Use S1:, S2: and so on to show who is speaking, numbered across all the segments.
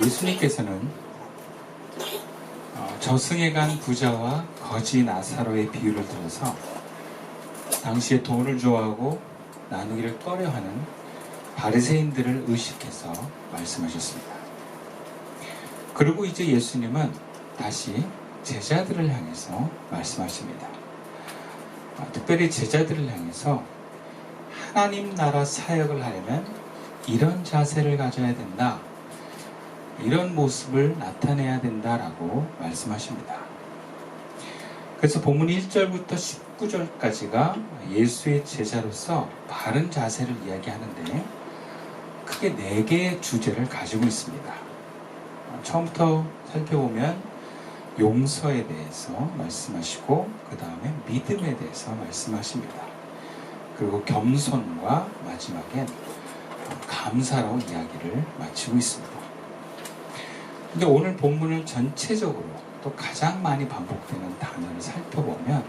S1: 예수님께서는 어, 저승에 간 부자와 거지 나사로의 비유를 들어서 당시에 돈을 좋아하고 나누기를 꺼려하는 바리새인들을 의식해서 말씀하셨습니다. 그리고 이제 예수님은 다시 제자들을 향해서 말씀하십니다. 아, 특별히 제자들을 향해서 하나님 나라 사역을 하려면 이런 자세를 가져야 된다. 이런 모습을 나타내야 된다라고 말씀하십니다. 그래서 본문 1절부터 19절까지가 예수의 제자로서 바른 자세를 이야기하는데 크게 네 개의 주제를 가지고 있습니다. 처음부터 살펴보면 용서에 대해서 말씀하시고 그 다음에 믿음에 대해서 말씀하십니다. 그리고 겸손과 마지막엔 감사로 이야기를 마치고 있습니다. 근데 오늘 본문을 전체적으로 또 가장 많이 반복되는 단어를 살펴보면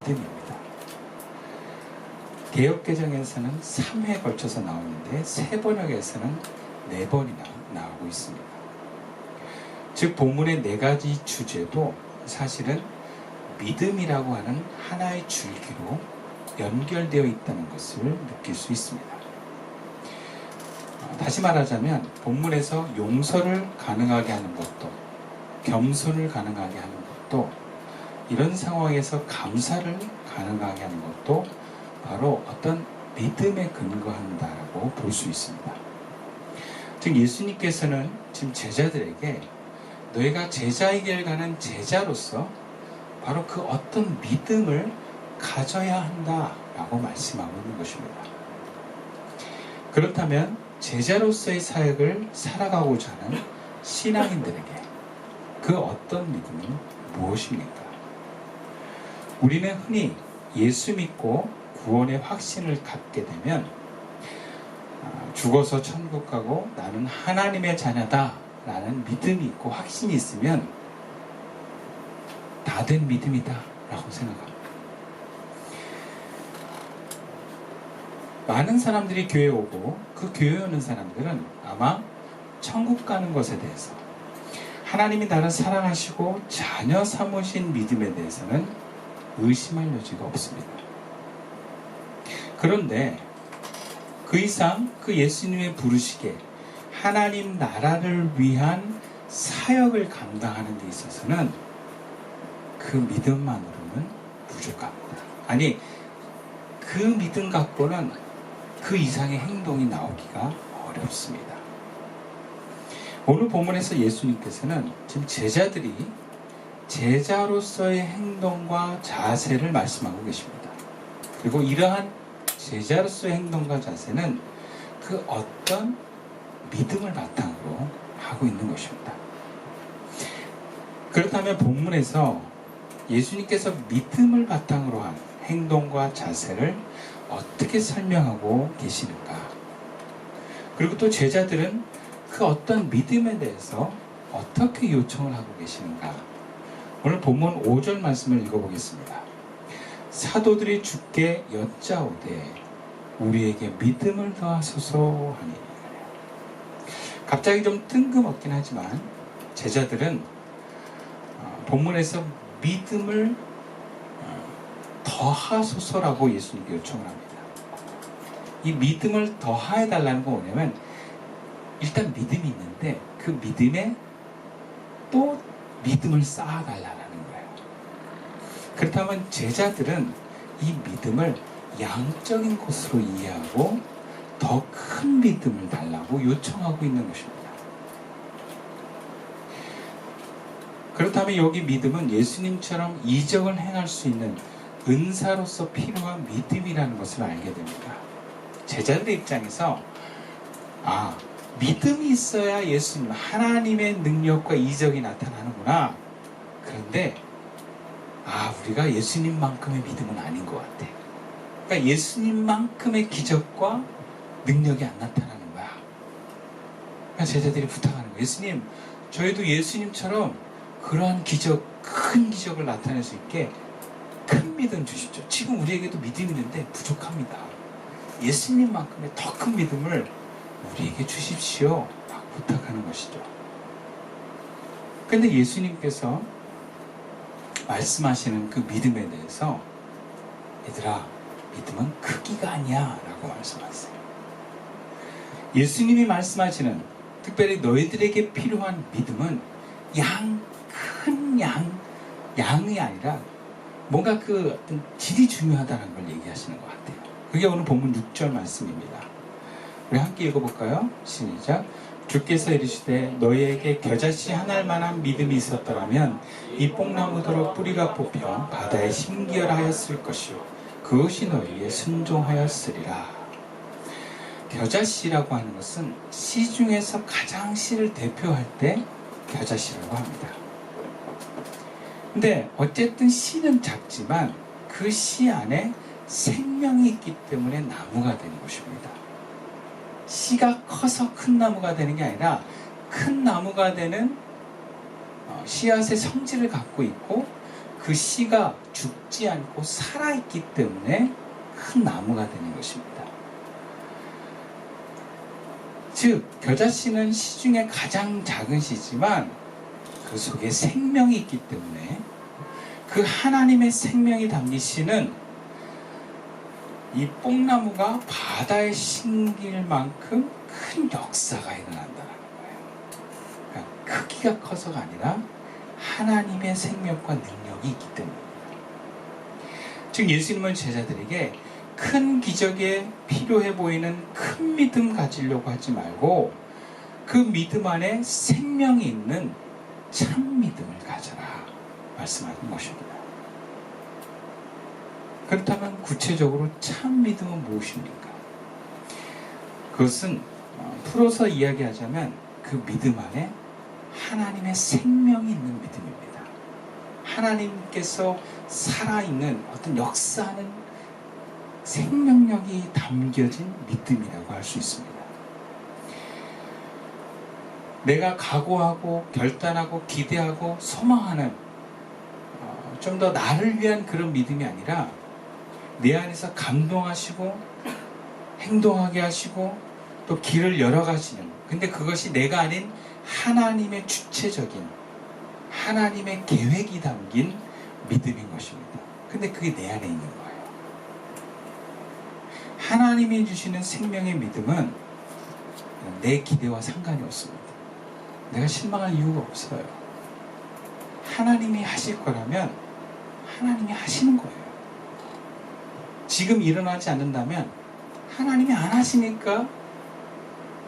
S1: 믿음입니다. 개혁개정에서는 3회 걸쳐서 나오는데 세 번역에서는 네 번이나 나오고 있습니다. 즉 본문의 네 가지 주제도 사실은 믿음이라고 하는 하나의 줄기로 연결되어 있다는 것을 느낄 수 있습니다. 어, 다시 말하자면 본문에서 용서를 가능하게 하는 것도 겸손을 가능하게 하는 것도 이런 상황에서 감사를 가능하게 하는 것도 바로 어떤 믿음에 근거한다라고 볼 수 있습니다. 즉 예수님께서는 지금 제자들에게 너희가 제자의 길 가는 제자로서 바로 그 어떤 믿음을 가져야 한다라고 말씀하고 있는 것입니다. 그렇다면 제자로서의 사역을 살아가고자 하는 신앙인들에게 그 어떤 믿음이 무엇입니까? 우리는 흔히 예수 믿고 구원의 확신을 갖게 되면 아, 죽어서 천국 가고 나는 하나님의 자녀다 라는 믿음이 있고 확신이 있으면 다 된 믿음이다 라고 생각합니다. 많은 사람들이 교회 오고 그 교회 오는 사람들은 아마 천국 가는 것에 대해서 하나님이 나를 사랑하시고 자녀 삼으신 믿음에 대해서는 의심할 여지가 없습니다. 그런데 그 이상 그 예수님의 부르시기에 하나님 나라를 위한 사역을 감당하는 데 있어서는 그 믿음만으로는 부족합니다. 아니, 그 믿음 갖고는 그 이상의 행동이 나오기가 어렵습니다. 오늘 본문에서 예수님께서는 지금 제자들이 제자로서의 행동과 자세를 말씀하고 계십니다. 그리고 이러한 제자로서의 행동과 자세는 그 어떤 믿음을 바탕으로 하고 있는 것입니다. 그렇다면 본문에서 예수님께서 믿음을 바탕으로 한 행동과 자세를 어떻게 설명하고 계시는가? 그리고 또 제자들은 그 어떤 믿음에 대해서 어떻게 요청을 하고 계시는가? 오늘 본문 5절 말씀을 읽어보겠습니다. 사도들이 주께 여짜오되 우리에게 믿음을 더하소서 하니 갑자기 좀 뜬금없긴 하지만 제자들은 어, 본문에서 믿음을 어, 더하소서라고 예수님께 요청을 합니다. 이 믿음을 더해달라는 건 뭐냐면 일단 믿음이 있는데 그 믿음에 또 믿음을 쌓아달라는 거예요. 그렇다면 제자들은 이 믿음을 양적인 것으로 이해하고 더 큰 믿음을 달라고 요청하고 있는 것입니다. 그렇다면 여기 믿음은 예수님처럼 이적을 행할 수 있는 은사로서 필요한 믿음이라는 것을 알게 됩니다. 제자들의 입장에서 아 믿음이 있어야 예수님 하나님의 능력과 이적이 나타나는구나. 그런데 아 우리가 예수님만큼의 믿음은 아닌 것 같아. 그러니까 예수님만큼의 기적과 능력이 안 나타나는 거야. 그러니까 제자들이 부탁하는 거야. 예수님, 저희도 예수님처럼 그러한 기적, 큰 기적을 나타낼 수 있게 큰 믿음 주십시오. 지금 우리에게도 믿음이 있는데 부족합니다. 예수님만큼의 더 큰 믿음을 우리에게 주십시오. 라고 부탁하는 것이죠. 근데 예수님께서 말씀하시는 그 믿음에 대해서 얘들아 믿음은 크기가 아니야 라고 말씀하세요. 예수님이 말씀하시는 특별히 너희들에게 필요한 믿음은 양, 큰 양, 양이 아니라 뭔가 그 어떤 질이 중요하다는 걸 얘기하시는 것 같아요. 그게 오늘 본문 6절 말씀입니다. 우리 함께 읽어볼까요? 시작. 주께서 이르시되 너희에게 겨자씨 하나일 만한 믿음이 있었더라면 이 뽕나무더러 뿌리가 뽑혀 바다에 심기어하였을 것이요 그것이 너희에 순종하였으리라. 겨자씨라고 하는 것은 씨 중에서 가장 씨를 대표할 때 겨자씨라고 합니다. 근데 어쨌든 씨는 작지만 그 씨 안에 생명이 있기 때문에 나무가 되는 것입니다. 씨가 커서 큰 나무가 되는 게 아니라 큰 나무가 되는 어, 씨앗의 성질을 갖고 있고 그 씨가 죽지 않고 살아있기 때문에 큰 나무가 되는 것입니다. 즉, 겨자씨는 씨 중에 가장 작은 씨지만 그 속에 생명이 있기 때문에 그 하나님의 생명이 담긴 씨는 이 뽕나무가 바다에 심길 만큼 큰 역사가 일어난다는 거예요. 그러니까 크기가 커서가 아니라 하나님의 생명과 능력이 있기 때문입니다. 즉 예수님은 제자들에게 큰 기적에 필요해 보이는 큰 믿음 가지려고 하지 말고 그 믿음 안에 생명이 있는 참 믿음을 가져라 말씀하는 것입니다. 그렇다면 구체적으로 참 믿음은 무엇입니까? 그것은 어, 풀어서 이야기하자면 그 믿음 안에 하나님의 생명이 있는 믿음입니다. 하나님께서 살아있는 어떤 역사하는 생명력이 담겨진 믿음이라고 할 수 있습니다. 내가 각오하고 결단하고 기대하고 소망하는 어, 좀더 나를 위한 그런 믿음이 아니라 내 안에서 감동하시고 행동하게 하시고 또 길을 열어가시는 근데 그것이 내가 아닌 하나님의 주체적인 하나님의 계획이 담긴 믿음인 것입니다. 근데 그게 내 안에 있는 거예요. 하나님이 주시는 생명의 믿음은 내 기대와 상관이 없습니다. 내가 실망할 이유가 없어요. 하나님이 하실 거라면 하나님이 하시는 거예요. 지금 일어나지 않는다면 하나님이 안 하시니까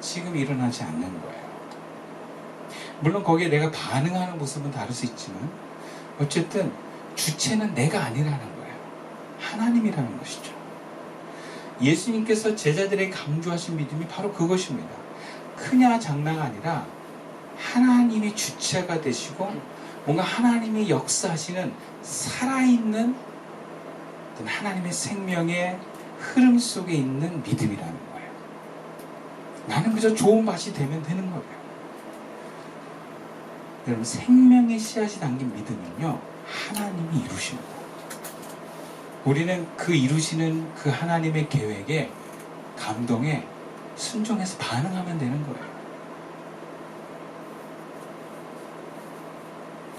S1: 지금 일어나지 않는 거예요. 물론 거기에 내가 반응하는 모습은 다를 수 있지만 어쨌든 주체는 내가 아니라는 거예요. 하나님이라는 것이죠. 예수님께서 제자들에게 강조하신 믿음이 바로 그것입니다. 크냐 장나가 아니라 하나님이 주체가 되시고 뭔가 하나님이 역사하시는 살아있는 하나님의 생명의 흐름 속에 있는 믿음이라는 거예요. 나는 그저 좋은 맛이 되면 되는 거예요. 여러분 생명의 씨앗이 담긴 믿음은요 하나님이 이루십니다. 우리는 그 이루시는 그 하나님의 계획에 감동에 순종해서 반응하면 되는 거예요.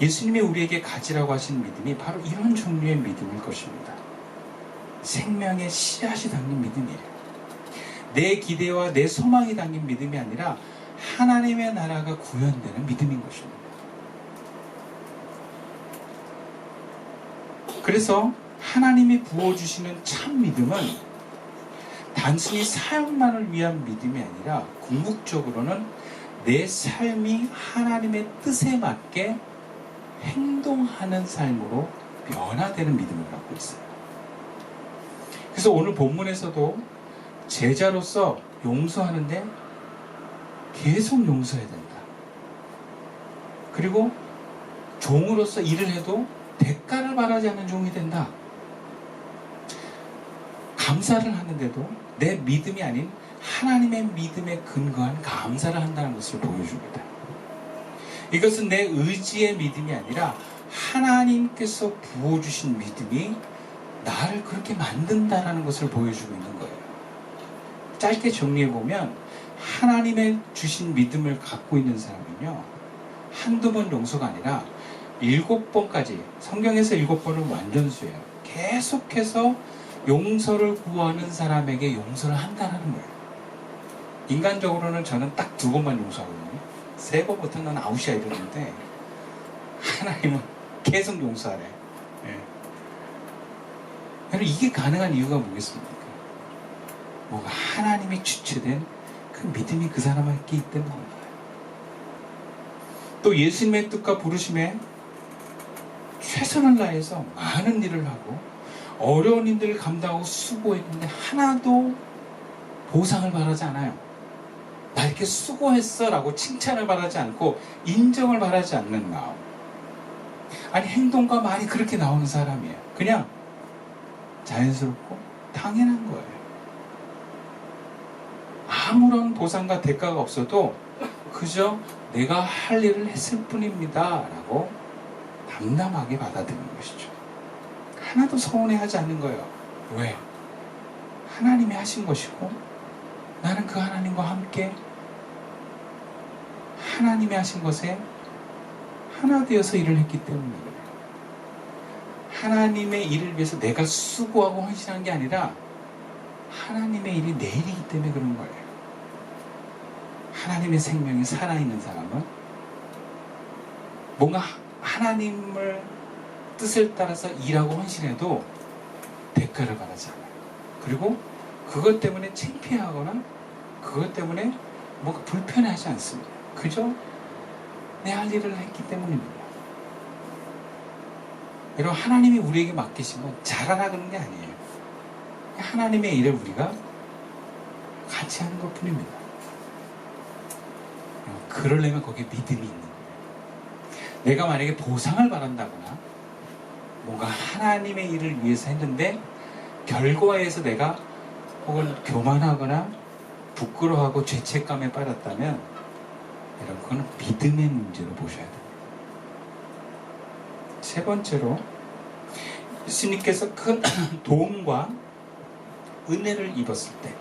S1: 예수님이 우리에게 가지라고 하신 믿음이 바로 이런 종류의 믿음일 것입니다. 생명의 씨앗이 담긴 믿음이에요. 내 기대와 내 소망이 담긴 믿음이 아니라 하나님의 나라가 구현되는 믿음인 것입니다. 그래서 하나님이 부어주시는 참 믿음은 단순히 사역만을 위한 믿음이 아니라 궁극적으로는 내 삶이 하나님의 뜻에 맞게 행동하는 삶으로 변화되는 믿음을 갖고 있어요. 그래서 오늘 본문에서도 제자로서 용서하는데 계속 용서해야 된다. 그리고 종으로서 일을 해도 대가를 바라지 않는 종이 된다. 감사를 하는데도 내 믿음이 아닌 하나님의 믿음에 근거한 감사를 한다는 것을 보여줍니다. 이것은 내 의지의 믿음이 아니라 하나님께서 부어주신 믿음이 나를 그렇게 만든다라는 것을 보여주고 있는 거예요. 짧게 정리해 보면 하나님의 주신 믿음을 갖고 있는 사람은요, 한두 번 용서가 아니라 일곱 번까지, 성경에서 일곱 번은 완전수예요. 계속해서 용서를 구하는 사람에게 용서를 한다는 거예요. 인간적으로는 저는 딱 두 번만 용서하거든요. 세 번부터는 아웃이야 이러는데, 하나님은 계속 용서하래. 예. 여러분, 이게 가능한 이유가 뭐겠습니까? 뭐가 하나님이 주체된 그 믿음이 그 사람에게 때문인 거예요. 또 예수님의 뜻과 부르심에 최선을 다해서 많은 일을 하고 어려운 일들을 감당하고 수고했는데 하나도 보상을 바라지 않아요. 나 이렇게 수고했어 라고 칭찬을 바라지 않고 인정을 바라지 않는 마음. 아니 행동과 말이 그렇게 나오는 사람이에요. 그냥 자연스럽고 당연한 거예요. 아무런 보상과 대가가 없어도 그저 내가 할 일을 했을 뿐입니다. 라고 담담하게 받아들이는 것이죠. 하나도 서운해하지 않는 거예요. 왜? 하나님이 하신 것이고 나는 그 하나님과 함께 하나님이 하신 것에 하나 되어서 일을 했기 때문이에요. 하나님의 일을 위해서 내가 수고하고 헌신한 게 아니라 하나님의 일이 내 일이기 때문에 그런 거예요. 하나님의 생명이 살아있는 사람은 뭔가 하나님을 뜻을 따라서 일하고 헌신해도 대가를 바라지 않아요. 그리고 그것 때문에 창피하거나 그것 때문에 뭔가 불편해하지 않습니다. 그저 내 할 일을 했기 때문입니다. 여러분 하나님이 우리에게 맡기신 건 잘하라 그런 게 아니에요. 하나님의 일을 우리가 같이 하는 것 뿐입니다. 그러려면 거기에 믿음이 있는 거예요. 내가 만약에 보상을 바란다거나 뭔가 하나님의 일을 위해서 했는데 결과에서 내가 혹은 교만하거나 부끄러워하고 죄책감에 빠졌다면 여러분 그거는 믿음의 문제로 보셔야 돼요. 세 번째로 예수님께서 큰 도움과 은혜를 입었을 때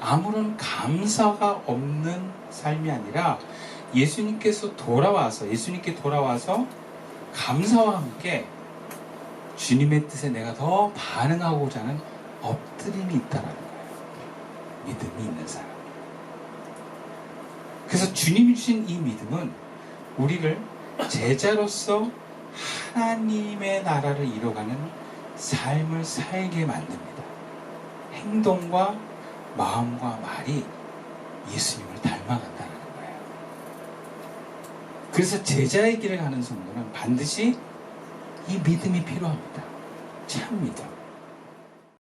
S1: 아무런 감사가 없는 삶이 아니라 예수님께서 돌아와서 예수님께 돌아와서 감사와 함께 주님의 뜻에 내가 더 반응하고자 하는 엎드림이 있다라는 거예요. 믿음이 있는 사람. 그래서 주님이 주신 이 믿음은 우리를 제자로서 하나님의 나라를 이뤄가는 삶을 살게 만듭니다. 행동과 마음과 말이 예수님을 닮아간다는 거예요. 그래서 제자의 길을 가는 성도는 반드시 이 믿음이 필요합니다. 참 믿음.